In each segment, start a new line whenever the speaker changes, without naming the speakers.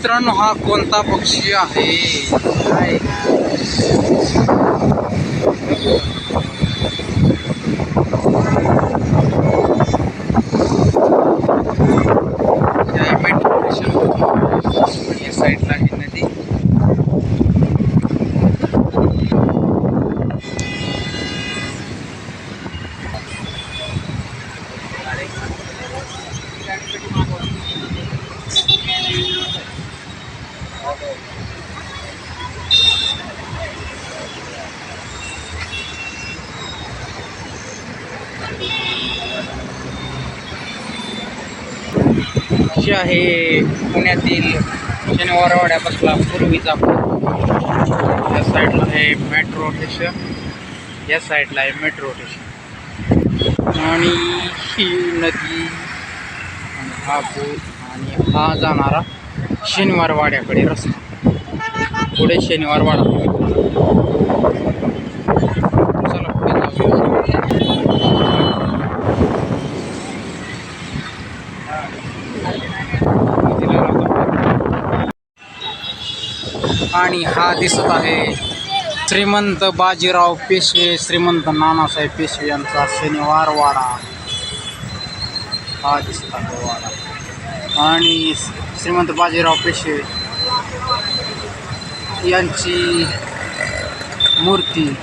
मित्रांनो हा कोणता पक्षी आहे? काय? साईडला आहे नदी. अशी आहे पुण्यातील शनिवारवाड्यापासला पूर्वीचा या साईडला आहे मेट्रो स्टेशन या साईडला आहे मेट्रो स्टेशन आणि ही नदी आणि हा पूल आणि हा जाणारा शनिवारवाड्याकडे रस्ता. पुढे शनिवार वाडा. चला पुढे आणि हा दिसत आहे श्रीमंत बाजीराव पेशवे श्रीमंत नानासाहेब पेशवे यांचा शनिवार वाडा. हा दिसत आहे वाडा. आणि श्रीमंत बाजीराव पेशवे यांची मूर्ती.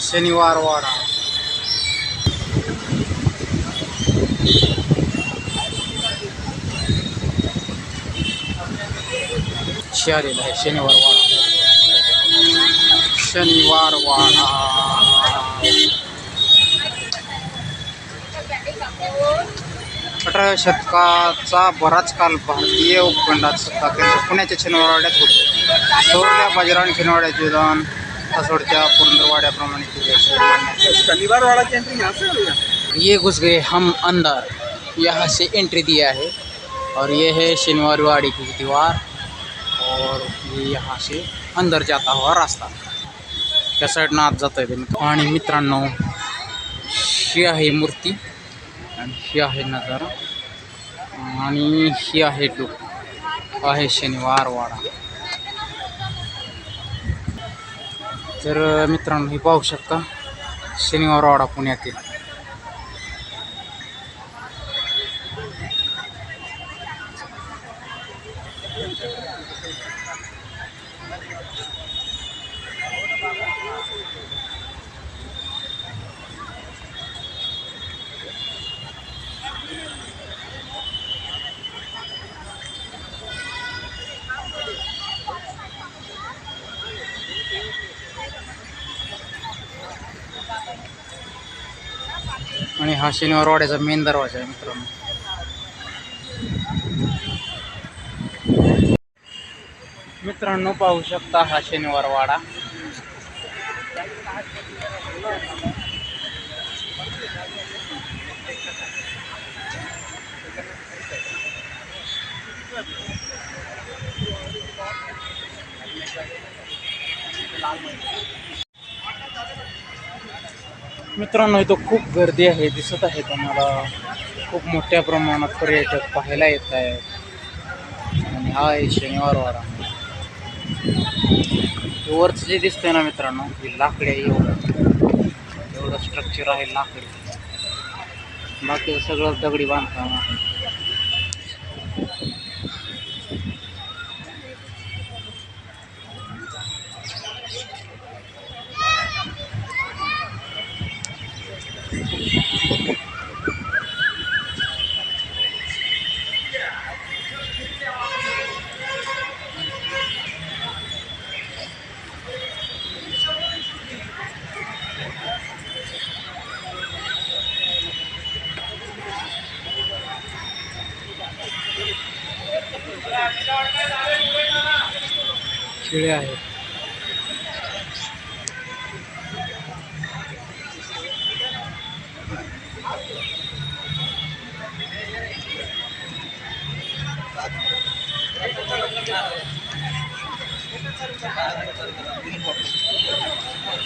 शनिवार वाडा. शी आहे शनिवार वाडा. शनिवार वाडा. अठराव्या शतकाचा बराच काल भारतीय उपखंडात सत्ता केंद्र पुण्याच्या शनिवारवाड्यात होतो. थोरल्या बाजाराने शनिवाड्याचे विधान सासवडच्या पुरंदरवाड्याप्रमाणे केले ये घुस गए हम अंदर. यहाँ से एंट्री दिया है. और ये है शनिवार वाड़ी की दीवार. और ये यहाँ से अंदर जाता हुआ रास्ता. त्या साईडनं आत जाता येते आणि मित्रांनो ही आहे मूर्ती. आणि ही आहे नजारा. आणि ही आहे लुक आहे शनिवार वाडा. तर मित्रांनो हे पाहू शकता शनिवार वाडा पुण्यातील. आणि हा शनिवार वाड्याचा मेन दरवाजा आहे मित्रांनो. मित्रांनो पाहू शकता हा शनिवार वाडा. मित्रांनो इथं खूप गर्दी आहे दिसत आहे तुम्हाला. खूप मोठ्या प्रमाणात पर्यटक पाहायला येत आहेत. आणि हा आहे शनिवार वाडा वरच जे दिसतंय ना मित्रांनो हे लाकडी आहे एवढं. एवढं स्ट्रक्चर आहे लाकडी. बाकी सगळं दगडी बांधकाम आहे. शिळे आहेत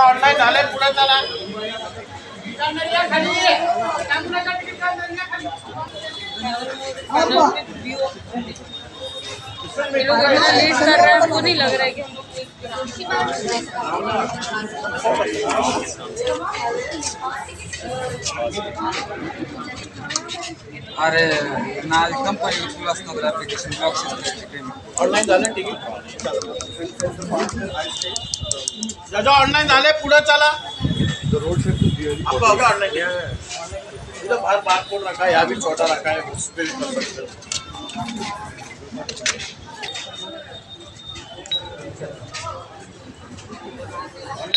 ऑनलाईन झालंय पुढे चला.
लोग हैं लग रहा है
अरे नाल कंपनी तुला असणार ॲप्लिकेशन ब्लॉक
ऑनलाईन झालं तिकीट दादा ऑनलाईन झाले पुढे चला. आपका हो गया बारकोड रखा या यहाँ भी छोटा रखा है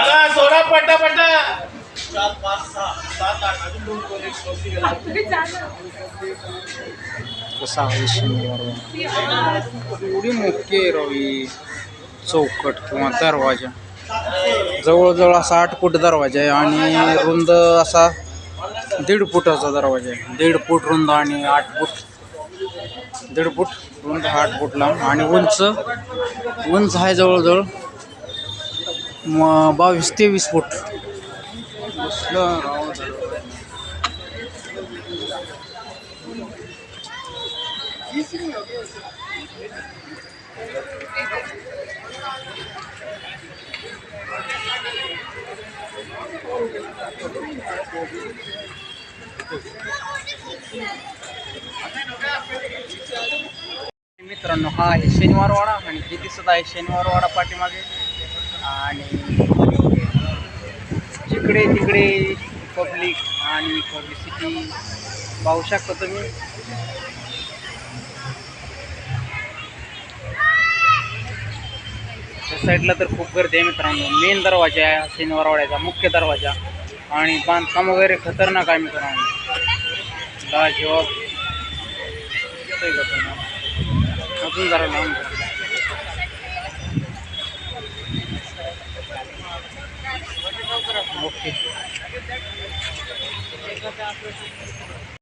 चला सोडा पट्टा पट्टा चार पाच सहा सात आठ अजून दोन एक गेला.
कसा शनिवार? एवढी मोठी आहे राव ही चौकट किंवा दरवाजा. जवळजवळ असा आठ फूट दरवाजा आहे आणि रुंद असा दीड फुटाचा दरवाजा आहे. दीड फूट रुंद आणि आठ फूट. दीड फूट रुंद आठ फूट लांब. आणि उंच उंच आहे जवळजवळ. म बावीस तेवीस फूट. मित्रांनो हा आहे शनिवारवाडा आणि हे दिसत आहे शनिवारवाडा पाठीमागे. आणि जिकडे तिकडे पब्लिक आणि पब्लिसिटी पाहू शकता तुम्ही. त्या साईडला तर खूप गर्दी आहे मित्रांनो. मेन दरवाजा आहे शनिवारवाड्याचा मुख्य दरवाजा. आणि बांधकाम वगैरे खतरनाक आहे मित्रांनो. लाजवाब अजून जरा लावून ओके.